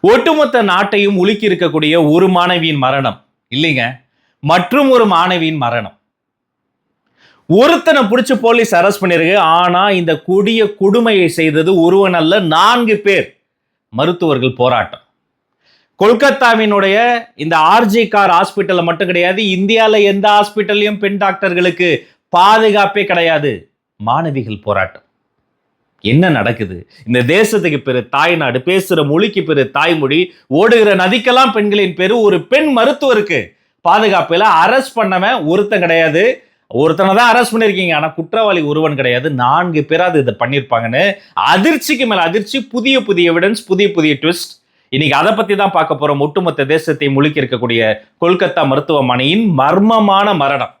ஒட்டுமொத்த நாட்டையும் உலுக்கி இருக்கக்கூடிய ஒரு மாணவியின் மரணம். இல்லைங்க மற்றும் ஒரு மாணவியின் மரணம். ஒருத்தனை பிடிச்சி போலீஸ் அரெஸ்ட் பண்ணிருக்கு ஆனா இந்த கொடிய கொடுமையை செய்தது ஒருவன் அல்ல நான்கு பேர் மருத்துவர்கள் போராட்டம். கொல்கத்தாவினுடைய இந்த ஆர்ஜி கார் ஹாஸ்பிட்டலில் மட்டும் கிடையாது இந்தியாவில் எந்த ஹாஸ்பிட்டல்லையும் பெண் டாக்டர்களுக்கு பாதுகாப்பே கிடையாது. மாணவிகள் போராட்டம். என்ன நடக்குது? இந்த தேசத்துக்கு பெரு தாய்நாடு பேசுகிற மொழிக்கு பெரு தாய்மொழி ஓடுகிற நதிக்கெல்லாம் பெண்களின் பேரு ஒரு பெண் மருத்துவருக்கு. பாதுகாப்பில் அரெஸ்ட் பண்ணவன் ஒருத்தன் கிடையாது. ஒருத்தனை தான் அரெஸ்ட் பண்ணியிருக்கீங்க ஆனால் குற்றவாளி ஒருவன் கிடையாது. நான்கு பேராது இதை பண்ணியிருப்பாங்கன்னு அதிர்ச்சிக்கு மேலே அதிர்ச்சி புதிய புதிய எவிடன்ஸ் புதிய புதிய ட்விஸ்ட் இன்னைக்கு அதை பற்றி தான் பார்க்க போகிறோம் ஒட்டுமொத்த தேசத்தை முழுக்கி இருக்கக்கூடிய கொல்கத்தா மருத்துவமனையின் மர்மமான மரணம்.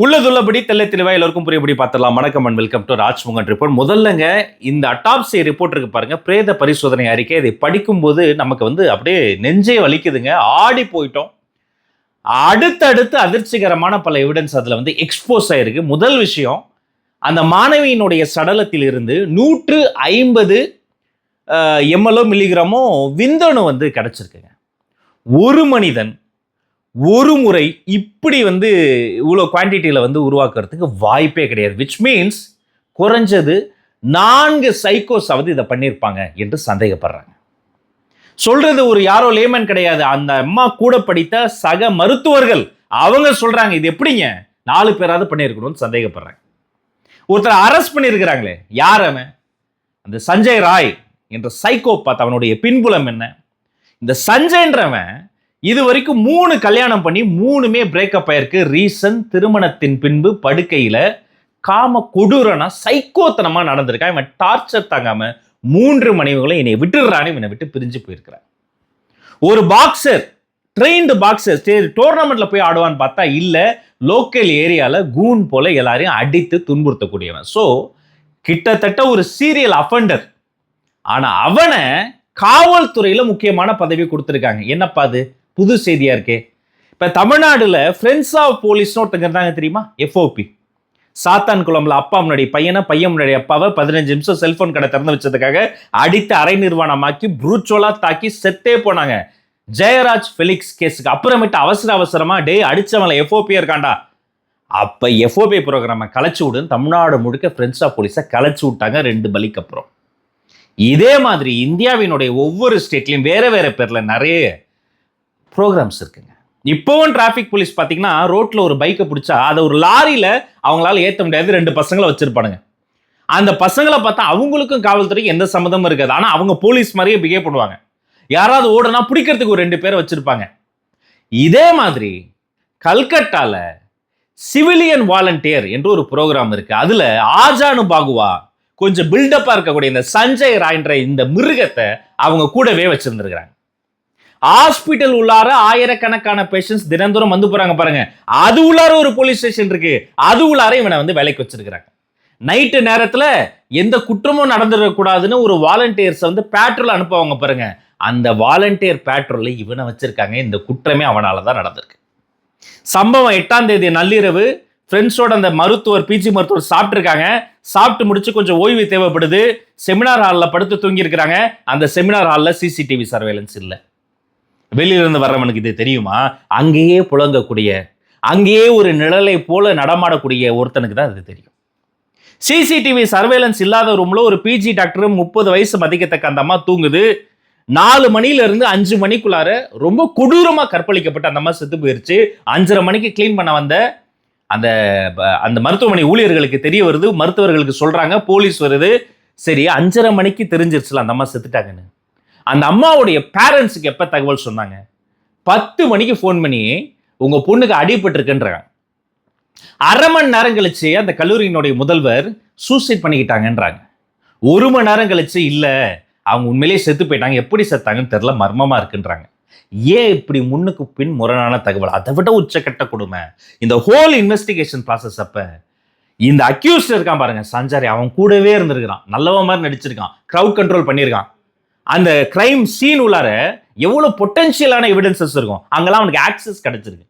உள்ளதுள்ளபடி தெல்ல தெளிவாக எல்லோருக்கும் புரியபடி பார்த்துடலாம். வணக்கம் and welcome to Rajmugan report முதல்லங்க இந்த அட்டாப்சி ரிப்போர்ட் இருக்கு பாருங்க. பிரேத பரிசோதனை அறிக்கை. இதை படிக்கும்போது நமக்கு வந்து அப்படியே நெஞ்சே வலிக்குதுங்க. ஆடி போயிட்டோம். அடுத்தடுத்து அதிர்ச்சிகரமான பல எவிடன்ஸ் அதில் வந்து எக்ஸ்போஸ் ஆயிருக்கு. முதல் விஷயம் அந்த மாணவியினுடைய சடலத்தில் இருந்து நூற்று ஐம்பது எம்எல்ஓ மில்லிகிராமோ விந்தணு வந்து கிடச்சிருக்குங்க. ஒரு மனிதன் ஒரு முறை இப்படி வந்து இவ்வளோ குவான்டிட்டியில் வந்து உருவாக்குறதுக்கு வாய்ப்பே கிடையாது. விச் மீன்ஸ் குறைஞ்சது நான்கு சைக்கோஸாவது இதை பண்ணியிருப்பாங்க என்று சந்தேகப்படுறாங்க. சொல்றது ஒரு யாரோ லேமன் கிடையாது. அந்த அம்மா கூட படித்த சக மருத்துவர்கள் அவங்க சொல்றாங்க இது எப்படிங்க? நாலு பேராவது பண்ணியிருக்கணும்னு சந்தேகப்படுறாங்க. ஒருத்தர் அரெஸ்ட் பண்ணியிருக்கிறாங்களே யார் அவன்? அந்த சஞ்சய் ராய் என்ற சைக்கோபாத் அவனுடைய பின்புலம் என்ன? இந்த சஞ்சய்ன்றவன் இது வரைக்கும் மூணு கல்யாணம் பண்ணி மூணுமே பிரேக்கப் ஆயிருக்கு. ரீசன் திருமணத்தின் பின்பு படுக்கையில காம கொடூரனா சைக்கோத்தனமா நடந்திருக்கான். இவன் டார்ச்சர் தாங்காம மூன்று மனைவிகளும் என்னை விட்டுடுறான்னு இவனை விட்டு பிரிஞ்சு போயிருக்கிறான் ஒரு பாக்ஸர் ட்ரெயின்டு பாக்ஸர் டோர்னமெண்ட்ல போய் ஆடுவான்னு பார்த்தா இல்ல லோக்கல் ஏரியால கூன் போல எல்லாரையும் அடித்து துன்புறுத்தக்கூடியவன். ஸோ கிட்டத்தட்ட ஒரு சீரியல் அஃபண்டர் ஆனா அவனை காவல்துறையில முக்கியமான பதவி கொடுத்துருக்காங்க. என்னப்பா அது? புது செய்தியாக இருக்கே. இப்போ தமிழ்நாடில் ஃப்ரெண்ட்ஸ் ஆஃப் போலீஸ்னு ஒருத்தங்க இருந்தாங்க தெரியுமா? எஃப்ஓபி சாத்தான் குளம்ல அப்பா முன்னாடி பையனை பையன் முன்னாடி அப்பாவை பதினஞ்சு நிமிஷம் செல்போன் கடை திறந்து வச்சதுக்காக அடித்து அரை நிர்வாணமாக்கி புரூச்சோலா தாக்கி செத்தே போனாங்க. ஜெயராஜ் ஃபெலிக்ஸ் கேஸுக்கு அப்புறமேட்டு அவசர அவசரமா டே அடிச்சவங்கள எஃப்ஓபி இருக்காண்டா அப்ப எஃப்ஓபி ப்ரோக்ராமை கலைச்சு விடுன்னு தமிழ்நாடு முழுக்க ஃப்ரெண்ட்ஸ் ஆஃப் போலீஸை கலைச்சு விட்டாங்க ரெண்டு பலிக்கு அப்புறம். இதே மாதிரி இந்தியாவினுடைய ஒவ்வொரு ஸ்டேட்லையும் வேற வேற பேர்ல நிறைய ப்ரோக்ராம்ஸ் இருக்குங்க. இப்போவும் டிராஃபிக் போலீஸ் பார்த்தீங்கன்னா ரோட்டில் ஒரு பைக்கை பிடிச்சா அதை ஒரு லாரியில் அவங்களால ஏற்ற முடியாது ரெண்டு பசங்களை வச்சுருப்பானுங்க. அந்த பசங்களை பார்த்தா அவங்களுக்கும் காவல்துறைக்கு எந்த சம்மந்தமும் இருக்காது. ஆனால் அவங்க போலீஸ் மாதிரியே பிஹேவ் பண்ணுவாங்க. யாராவது ஓடுனா பிடிக்கிறதுக்கு ஒரு ரெண்டு பேரை வச்சுருப்பாங்க. இதே மாதிரி கல்கட்டாவில் சிவிலியன் வாலண்டியர் என்று ஒரு ப்ரோக்ராம் இருக்குது அதில் ஆஜானு பாகுவா கொஞ்சம் பில்டப்பாக இருக்கக்கூடிய இந்த சஞ்சய் ராய்ன்ற இந்த மிருகத்தை அவங்க கூடவே வச்சுருந்துருக்குறாங்க. ஹாஸ்பிட்டல் உள்ளார ஆயிரக்கணக்கான பேஷண்ட்ஸ் தினந்தோறும் வந்து போறாங்க பாருங்க. அது உள்ளார ஒரு போலீஸ் ஸ்டேஷன் இருக்கு. அது உள்ளார இவனை வந்து வேலைக்கு வச்சிருக்கிறாங்க. நைட்டு நேரத்துல எந்த குற்றமும் நடந்துடக்கூடாதுன்னு ஒரு வாலண்டியர்ஸ் வந்து பேட்ரோல் அனுப்புவாங்க பாருங்க. அந்த வாலண்டியர் பேட்ரோல்ல இவனை வச்சிருக்காங்க. இந்த குற்றமே அவனால தான் நடந்திருக்கு. சம்பவம் எட்டாம் தேதி நள்ளிரவு. ஃப்ரெண்ட்ஸோட அந்த மருத்துவர் பிஜி மருத்துவர் சாப்பிட்ருக்காங்க சாப்பிட்டு முடிச்சு கொஞ்சம் ஓய்வு தேவைப்படுது. செமினார் ஹாலில் படுத்து தூங்கியிருக்கிறாங்க. அந்த செமினார் ஹாலில் சிசிடிவி சர்வேலன்ஸ் இல்லை. வெளியிலிருந்து வர்றவனுக்கு இது தெரியுமா? அங்கேயே புழங்கக்கூடிய அங்கேயே ஒரு நிழலை போல நடமாடக்கூடிய ஒருத்தனுக்கு தான் அது தெரியும். சிசிடிவி சர்வேலன்ஸ் இல்லாத ரூம்ல ஒரு பிஜி டாக்டர் முப்பது வயசு மதிக்கத்தக்க அந்த அம்மா தூங்குது. நாலு மணில இருந்து அஞ்சு மணிக்குள்ளார ரொம்ப கொடூரமா கற்பழிக்கப்பட்ட அந்த அம்மா செத்து போயிருச்சு. அஞ்சரை மணிக்கு க்ளீன் பண்ண வந்த அந்த ப- அந்த மருத்துவமனை ஊழியர்களுக்கு தெரிய வருது. மருத்துவர்களுக்கு சொல்றாங்க போலீஸ் வருது. சரி அஞ்சரை மணிக்கு தெரிஞ்சிருச்சுல அந்த அம்மா செத்துட்டாங்கன்னு. அந்த அம்மாவுடைய பேரண்ட்ஸுக்கு எப்போ தகவல் சொன்னாங்க? பத்து மணிக்கு ஃபோன் பண்ணி உங்கள் பொண்ணுக்கு அடிபட்டிருக்குன்றாங்க. அரை மணி நேரம் கழிச்சு அந்த கல்லூரியினுடைய முதல்வர் சூசைட் பண்ணிக்கிட்டாங்கன்றாங்க. ஒரு மணி நேரம் கழிச்சு இல்லை அவங்க உண்மையிலேயே செத்து போயிட்டாங்க. எப்படி செத்தாங்கன்னு தெரில மர்மமாக இருக்குன்றாங்க. ஏன் இப்படி முன்னுக்கு பின் முரணான தகவல்? அதை விட உச்சக்கட்ட கொடுமை. இந்த ஹோல் இன்வெஸ்டிகேஷன் ப்ராசஸ் அப்போ இந்த அக்யூஸ்ட் இருக்கான் பாருங்க சஞ்சாரி. அவன் கூடவே இருந்திருக்கிறான். நல்லவன் மாதிரி நடிச்சிருக்கான். க்ரௌட் கண்ட்ரோல் பண்ணியிருக்கான். அந்த கிரைம் சீன் உள்ளார எவ்வளோ பொட்டென்ஷியலான எவிடன்சஸ் இருக்கும்? அங்கெல்லாம் அவனுக்கு ஆக்சஸ் கிடைச்சிருக்கு.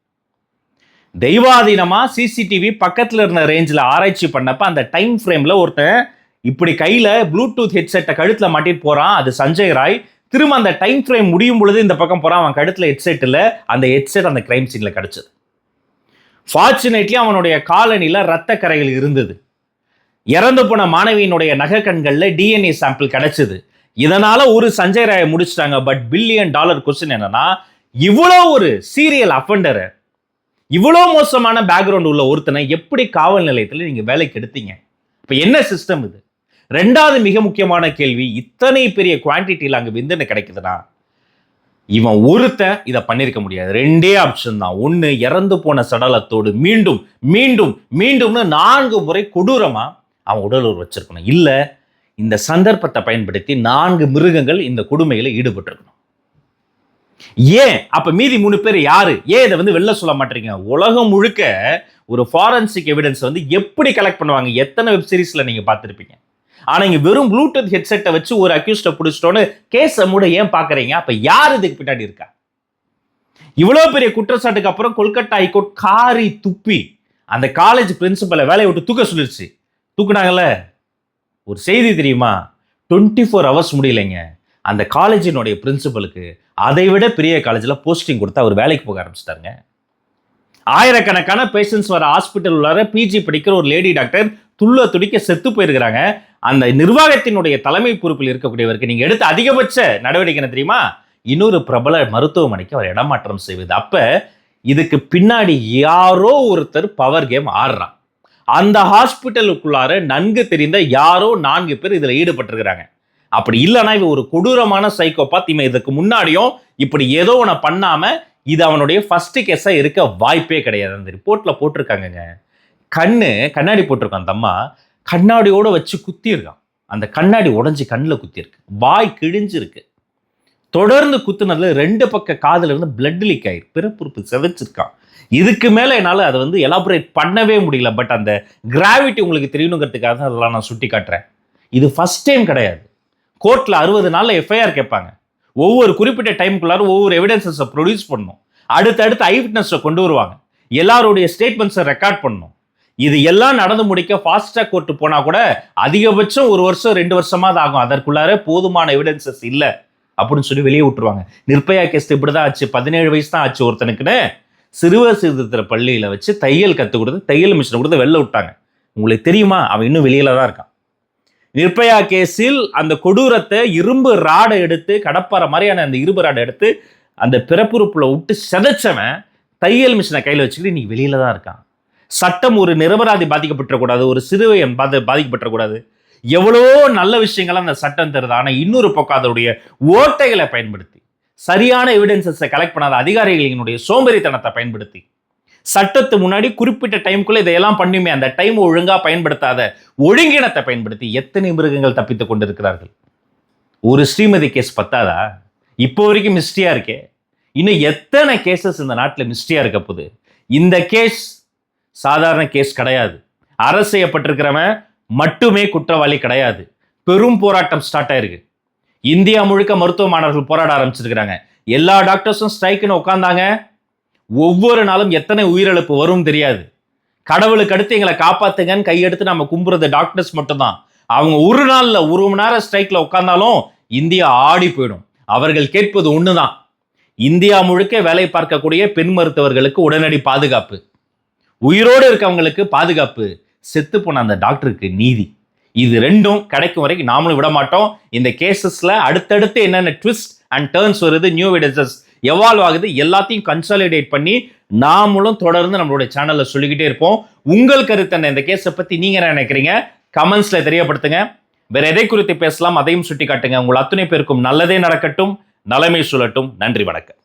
தெய்வாதீனமாக சிசிடிவி பக்கத்தில் இருந்த ரேஞ்சில் ஆராய்ச்சி பண்ணப்ப அந்த டைம் ஃப்ரேமில் ஒருத்தன் இப்படி கையில் ப்ளூடூத் ஹெட்செட்டை கழுத்தில் மாட்டிட்டு போகிறான் அது சஞ்சய் ராய். திரும்ப அந்த டைம் ஃப்ரேம் முடியும் பொழுது இந்த பக்கம் போகிறான் அவன் கழுத்தில் ஹெட்செட் அந்த ஹெட்செட் அந்த கிரைம் சீனில் கிடச்சிது. ஃபார்ச்சுனேட்லி அவனுடைய காலனியில் ரத்த கரைகள் இருந்தது. இறந்து போன மாணவியினுடைய நகைக்கண்கள்ல டிஎன்ஏ சாம்பிள் கிடைச்சது. இதனால ஒரு சஞ்சய் ராயை முடிச்சிட்டாங்க. பட் பில்லியன் டாலர் கொஸ்டின் என்னன்னா இவ்வளோ ஒரு சீரியல் அஃபண்டரை இவ்வளோ மோசமான பேக்ரவுண்ட் உள்ள ஒருத்தனை எப்படி காவல் நிலையத்தில் நீங்கள் வேலைக்கு எடுத்தீங்க? இப்போ என்ன சிஸ்டம் இது? ரெண்டாவது மிக முக்கியமான கேள்வி இத்தனை பெரிய குவான்டிட்டியில் அங்கே விந்தனை கிடைக்குதுன்னா இவன் ஒருத்தன் இதை பண்ணியிருக்க முடியாது. ரெண்டே ஆப்ஷன் தான். ஒன்று இறந்து போன சடலத்தோடு மீண்டும் மீண்டும் மீண்டும்னு நான்கு முறை கொடூரமாக அவன் உடலூர் வச்சிருக்கணும். இல்லை இந்த சந்தர்ப்பத்தை பயன்படுத்தி நான்கு மிருகங்கள் இந்த கொடுமையில் ஈடுபட்டிருக்கணும். ஏன்? அப்ப மீதி மூணு பேர் யாரு? ஏன் இதை வந்து வெளில சொல்ல மாட்டீங்க உலகம் முழுக்க ஒரு ஃபாரன்சிக் எவிடன்ஸ் வந்து எப்படி கலெக்ட் பண்ணுவாங்க? எத்தனை வெப் சீரிஸ்ல நீங்க பார்த்துருப்பீங்க? ஆனா இங்க வெறும் ப்ளூடூத் ஹெட்செட்டை வச்சு ஒரு அக்யூஸ்ட பிடிச்சிட்டோன்னு கேஸை மூட ஏன் பாக்குறீங்க அப்ப யார் இதுக்கு பின்னாடி இருக்கா? இவ்வளவு பெரிய குற்றச்சாட்டுக்கு அப்புறம் கொல்கட்டா ஹைகோர்ட் காரி துப்பி அந்த காலேஜ் பிரின்சிபலை வேலையை விட்டு தூக்க சொல்லிருச்சு. தூக்குனாங்கல்ல? ஒரு செய்தி தெரியுமா? டுவெண்ட்டி ஃபோர் ஹவர்ஸ் முடியலைங்க. அந்த காலேஜினுடைய பிரின்சிபலுக்கு அதை விட பெரிய காலேஜில் போஸ்டிங் கொடுத்து அவர் வேலைக்கு போக ஆரம்பிச்சிட்டாருங்க. ஆயிரக்கணக்கான பேஷண்ட்ஸ் வர ஹாஸ்பிட்டல் உள்ளார பிஜி படிக்கிற ஒரு லேடி டாக்டர் துள்ள துடிக்க செத்து போயிருக்கிறாங்க. அந்த நிர்வாகத்தினுடைய தலைமை பொறுப்பில் இருக்கக்கூடியவருக்கு நீங்கள் எடுத்த அதிகபட்ச நடவடிக்கை என்ன தெரியுமா? இன்னொரு பிரபல மருத்துவமனைக்கு அவர் இடமாற்றம் செய்வது. அப்போ இதுக்கு பின்னாடி யாரோ ஒருத்தர் பவர் கேம் ஆடுறான். அந்த ஹாஸ்பிட்டலுக்குள்ளார நன்கு தெரிந்த யாரோ நான்கு பேர் இதில் ஈடுபட்டிருக்கிறாங்க. அப்படி இல்லைன்னா இவன் ஒரு கொடூரமான சைக்கோபாத் இவன் இதுக்கு முன்னாடியும் இப்படி ஏதோ ஒன்று பண்ணாமல் இது அவனுடைய ஃபஸ்ட்டு கேஸாக இருக்க வாய்ப்பே கிடையாது. அந்த ரிப்போர்ட்டில் போட்டிருக்காங்கங்க. கண்ணு கண்ணாடி போட்டிருக்கான் அந்த அம்மா. கண்ணாடியோடு வச்சு குத்தியிருக்கான். அந்த கண்ணாடி உடஞ்சி கண்ணில் குத்தியிருக்கு. வாய் கிழிஞ்சிருக்கு. தொடர்ந்து குத்துனதுல ரெண்டு பக்க காதில் இருந்து பிளட் லீக் ஆயிருக்கு பிறப்புறுப்பு செதைச்சிருக்கான். இதுக்கு மேலே என்னால் அதை வந்து எலாபரேட் பண்ணவே முடியல. பட் அந்த கிராவிட்டி உங்களுக்கு தெரியணுங்கிறதுக்காக தான் அதெல்லாம் நான் சுட்டி காட்டுறேன். இது ஃபஸ்ட் டைம் கிடையாது. கோர்ட்டில் அறுபது நாளில் எஃப்ஐஆர் கேட்பாங்க. ஒவ்வொரு குறிப்பிட்ட டைமுக்குள்ளார ஒவ்வொரு எவிடன்சஸை ப்ரொடியூஸ் பண்ணணும் அடுத்தடுத்து ஐ விட்னஸை கொண்டு வருவாங்க. எல்லாருடைய ஸ்டேட்மெண்ட்ஸை ரெக்கார்ட் பண்ணணும் இது எல்லாம் நடந்து முடிக்க ஃபாஸ்ட்ராக் கோர்ட்டு போனால் கூட அதிகபட்சம் ஒரு வருஷம் ரெண்டு வருஷமாக தான் ஆகும். அதற்குள்ளார போதுமான எவிடன்சஸ் இல்லை. அப்படின்னு சொல்லி வெளியே விட்டுருவாங்க. நிர்பயா கேஸ் இப்படி தான் ஆச்சு. பதினேழு வயசு தான் ஆச்சு ஒருத்தனுக்குன்னு. சிறுவர் சீர்திருத்த பள்ளியில் வச்சு தையல் கற்றுக் கொடுத்து தையல் மிஷினை கொடுத்து வெளில விட்டாங்க. உங்களுக்கு தெரியுமா? அவன் இன்னும் வெளியில தான் இருக்கான். நிர்பயா கேஸில் அந்த கொடூரத்தை இரும்பு ராடை எடுத்து கடப்பார மாதிரியான அந்த இரும்பு ராடை எடுத்து அந்த பிறப்புறுப்புல விட்டு செதைச்சவன் தையல் மிஷினை கையில் வச்சுக்கிட்டு நீ வெளியில தான் இருக்கான். சட்டம் ஒரு நிரபராதி பாதிக்கப்பட்டுறக்கூடாது ஒரு சிறுவையன் பாதி பாதிக்கப்பட்டுறக்கூடாது எவ்வளோ நல்ல விஷயங்கள்லாம் அந்த சட்டம் தருது. ஆனால் இன்னொரு பக்கம் அதனுடைய ஓட்டைகளை பயன்படுத்தி. சரியான எவிடன்சஸை கலெக்ட் பண்ணாத அதிகாரிகளினுடைய சோம்பேறித்தனத்தை பயன்படுத்தி. சட்டத்து முன்னாடி குறிப்பிட்ட டைமுக்குள்ள இதையெல்லாம் பண்ணியுமே அந்த டைம் ஒழுங்காக பயன்படுத்தாத ஒழுங்கினத்தை பயன்படுத்தி எத்தனை மிருகங்கள் தப்பித்து கொண்டிருக்கிறார்கள்? ஒரு ஸ்ரீமதி கேஸ் பத்தாதா? இப்போ வரைக்கும் மிஸ்டியா இருக்கே. இன்னும் எத்தனை கேசஸ் இந்த நாட்டில் மிஸ்டியா இருக்க போகுது? இந்த கேஸ் சாதாரண கேஸ் கிடையாது. அரசு செய்யப்பட்டிருக்கிறவன் மட்டுமே குற்றவாளி கிடையாது. பெரும் போராட்டம் ஸ்டார்ட் ஆயிருக்கு. இந்தியா முழுக்க மருத்துவ மாணவர்கள் போராட ஆரம்பிச்சிருக்கிறாங்க. எல்லா டாக்டர்ஸும் ஸ்ட்ரைக்குன்னு உட்காந்தாங்க ஒவ்வொரு நாளும் எத்தனை உயிரிழப்பு வரும் தெரியாது. கடவுளுக்கு அடுத்து எங்களை காப்பாத்துங்கன்னு கையெடுத்து நம்ம கும்புறது டாக்டர்ஸ் மட்டும்தான். அவங்க ஒரு நாளில் ஒரு மணி நேரம் ஸ்ட்ரைக்ல உட்காந்தாலும் இந்தியா ஆடி போயிடும். அவர்கள் கேட்பது ஒண்ணுதான். இந்தியா முழுக்க வேலை பார்க்கக்கூடிய பெண் மருத்துவர்களுக்கு உடனடி பாதுகாப்பு. உயிரோடு இருக்கவங்களுக்கு பாதுகாப்பு. செத்து போன அந்த டாக்டருக்கு நீதி. இது ரெண்டும் கிடைக்கும் வரைக்கும் நாமளும் விட மாட்டோம். இந்த கேசஸ்ல அடுத்தடுத்து என்னென்ன ட்விஸ்ட் அண்ட் டேர்ன்ஸ் வருது நியூ எவிடன்சஸ் எவால்வ் ஆகுது எல்லாத்தையும் கன்சாலிடேட் பண்ணி நாமளும் தொடர்ந்து நம்மளுடைய சேனல்ல சொல்லிக்கிட்டே இருப்போம். உங்கள் கருத்து என்ன? இந்த கேஸை பத்தி நீங்க என்ன நினைக்கிறீங்க? கமெண்ட்ஸ்ல தெரியப்படுத்துங்க. வேற எதை குறித்து பேசலாம் அதையும் சுட்டி காட்டுங்க உங்கள் அத்துணை பேருக்கும் நல்லதே நடக்கட்டும். நலமை சொல்லட்டும் நன்றி வணக்கம்.